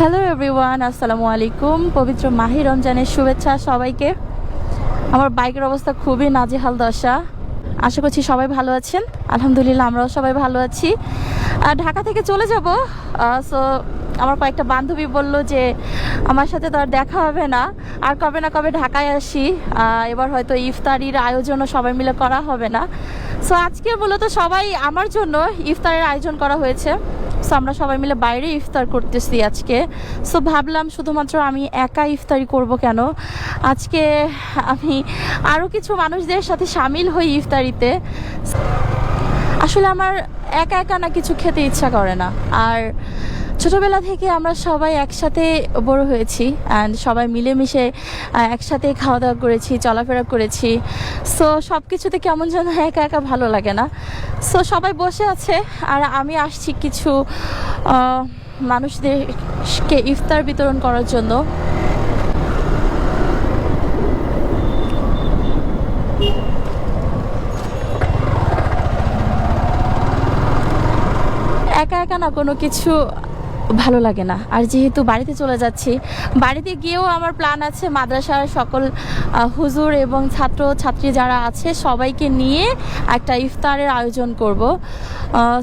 Hello everyone আসসালামু আলাইকুম পবিত্র মাহি রমজানের শুভেচ্ছা সবাইকে। আমার বাইকের অবস্থা খুবই নাজেহাল দশা। আশা করছি সবাই ভালো আছেন। আলহামদুলিল্লাহ, আমরাও সবাই ভালো আছি। আর ঢাকা থেকে চলে যাব। সো আমার কয়েকটা বান্ধবী বলল যে, আমার সাথে তো আর দেখা হবে না। আর কবে না কবে ঢাকায় আসি। এবার হয়তো ইফতারির আয়োজনও সবাই মিলে করা হবে না। সো আজকে মূলত সবাই আমার জন্য ইফতারের আয়োজন করা হয়েছে। সো আমরা সবাই মিলে বাইরে ইফতার করতেছি আজকে। সো ভাবলাম শুধুমাত্র আমি একা ইফতারি করব কেন? আজকে আমি আরও কিছু মানুষদের সাথে সামিল হই ইফতারিতে। আসলে আমার একা একা না কিছু খেতে ইচ্ছা করে না। আর ছোটবেলা থেকে আমরা সবাই একসাথে বড় হয়েছি অ্যান্ড সবাই মিলেমিশে একসাথে খাওয়া দাওয়া করেছি, চলাফেরা করেছি। সো সব কিছুতে কেমন যেন একা একা ভালো লাগে না। সো সবাই বসে আছে আর আমি আসছি কিছু মানুষদেরকে ইফতার বিতরণ করার জন্য। একা একা না, কোনো কিছু ভালো লাগে না। আর যেহেতু বাড়িতে চলে যাচ্ছি, বাড়িতে গিয়েও আমার প্ল্যান আছে মাদ্রাসার সকল হুজুর এবং ছাত্র ছাত্রী যারা আছে সবাইকে নিয়ে একটা ইফতারের আয়োজন করব।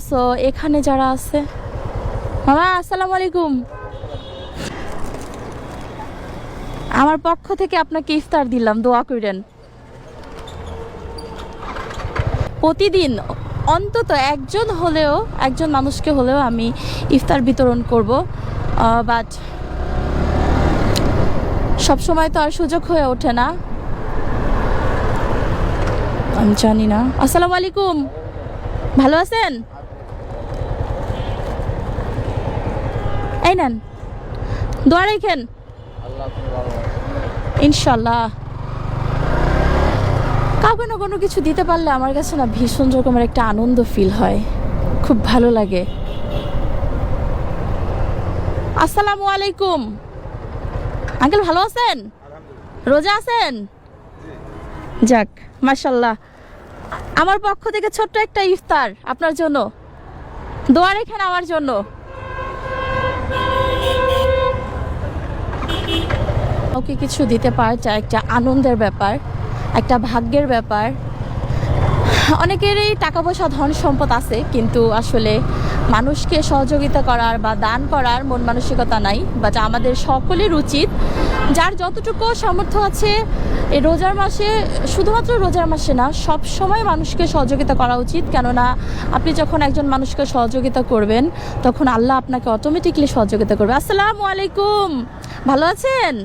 সো এখানে যারা আছে। মামা আসসালামু আলাইকুম। আমার পক্ষ থেকে আপনাকে ইফতার দিলাম, দোয়া করেন। প্রতিদিন অন্তত একজন হলেও একজন মানুষকে হলেও আমি ইফতার বিতরণ করব বাট সব সময় তো আর সুযোগ হয়ে ওঠে না। আমি জানি না। আসসালামু আলাইকুম। ভালো আছেন? এই নেন। দোয়া রেখেন। ইনশাল্লাহ কাউকে না কোনো কিছু দিতে পারলে আমার কাছে না ভীষণ রকমের একটা আনন্দ ফিল হয়। খুব ভালো লাগে। আসসালামু আলাইকুম। আঙ্কেল ভালো আছেন? রোজা আছেন? যাক মাশাল্লাহ আমার পক্ষ থেকে ছোট্ট একটা ইফতার আপনার জন্য। দোয়া রেখেন আমার জন্য। ওকে কিছু দিতে পারটা একটা আনন্দের ব্যাপার। একটা ভাগ্যের ব্যাপার। অনেকেরই টাকা পয়সা ধন সম্পদ আছে, কিন্তু আসলে মানুষকে সহযোগিতা করার বা দান করার মন মানসিকতা নাই বা যা আমাদের সকলের উচিত যার যতটুকু সামর্থ্য আছে এই রোজার মাসে, শুধুমাত্র রোজার মাসে না, সব সময় মানুষকে সহযোগিতা করা উচিত। কেননা আপনি যখন একজন মানুষকে সহযোগিতা করবেন, তখন আল্লাহ আপনাকে অটোমেটিকলি সহযোগিতা করবে। আসসালামু আলাইকুম। ভালো আছেন?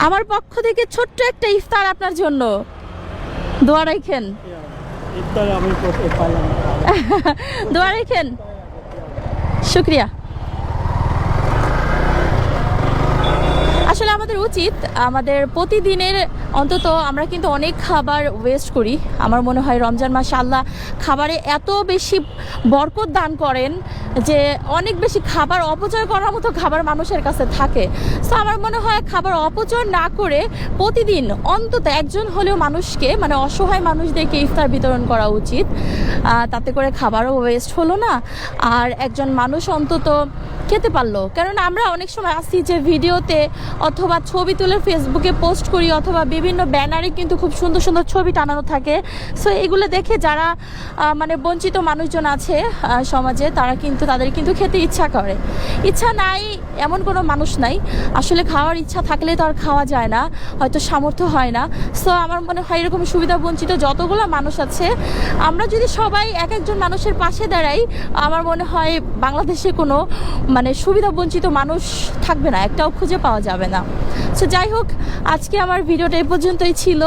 আমার পক্ষ থেকে ছোট্ট একটা ইফতার আপনার জন্য। দোয়া রাখেন। দোয়া রাখেন। শুক্রিয়া। আসলে আমাদের উচিত আমাদের প্রতিদিনের অন্তত আমরা কিন্তু অনেক খাবার ওয়েস্ট করি। আমার মনে হয় রমজান মাসে আল্লাহ খাবারে এত বেশি বরকত দান করেন যে অনেক বেশি খাবার অপচয় করার মতো খাবার মানুষের কাছে থাকে। সো আমার মনে হয় খাবার অপচয় না করে প্রতিদিন অন্তত একজন হলেও মানুষকে মানে অসহায় মানুষদেরকে ইফতার বিতরণ করা উচিত। তাতে করে খাবারও ওয়েস্ট হলো না। আর একজন মানুষ অন্তত খেতে পারল। কারণ আমরা অনেক সময় আসি যে ভিডিওতে অথবা ছবি তুলে ফেসবুকে পোস্ট করি অথবা বিভিন্ন ব্যানারে কিন্তু খুব সুন্দর সুন্দর ছবি টানানো থাকে। সো এগুলো দেখে যারা মানে বঞ্চিত মানুষজন আছে সমাজে, তারা কিন্তু, তাদের কিন্তু খেতে ইচ্ছা করে। ইচ্ছা নাই, এমন কোনো মানুষ নাই। আসলে খাওয়ার ইচ্ছা থাকলে তো আর খাওয়া যায় না, হয়তো সামর্থ্য হয় না। সো আমার মনে হয় এরকম সুবিধা বঞ্চিত যতগুলো মানুষ আছে, আমরা যদি সবাই এক একজন মানুষের পাশে দাঁড়াই, আমার মনে হয় বাংলাদেশে কোনো মানে সুবিধা বঞ্চিত মানুষ থাকবে না, একটাও খুঁজে পাওয়া যাবে না। সো যাই হোক, আজকে আমার ভিডিওটা পর্যন্তই ছিল।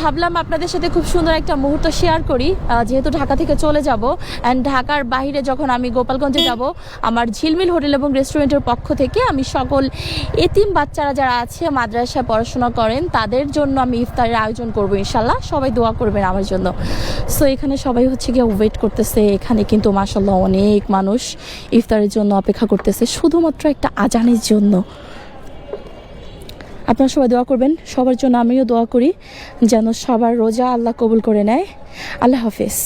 ভাবলাম আপনাদের সাথে খুব সুন্দর একটা মুহূর্ত শেয়ার করি। যেহেতু ঢাকা থেকে চলে যাব অ্যান্ড ঢাকার বাইরে যখন আমি গোপালগঞ্জে যাব, আমার ঝিলমিল হোটেল এবং রেস্টুরেন্টের পক্ষ থেকে আমি সকল এতিম বাচ্চারা যারা আছে মাদ্রাসায় পড়াশোনা করেন, তাদের জন্য আমি ইফতারের আয়োজন করব ইনশাল্লাহ। সবাই দোয়া করবেন আমার জন্য। সো এখানে সবাই হচ্ছে গিয়ে ওয়েট করতেছে। এখানে কিন্তু মাসাল্লাহ অনেক মানুষ ইফতারের জন্য অপেক্ষা করতেছে। শুধুমাত্র একটা আজানের জন্য। আপনারা সবাই দোয়া করবেন, সবার জন্য আমিও দোয়া করি যেন সবার রোজা আল্লাহ কবুল করে নেয়। আল্লাহ হাফেজ।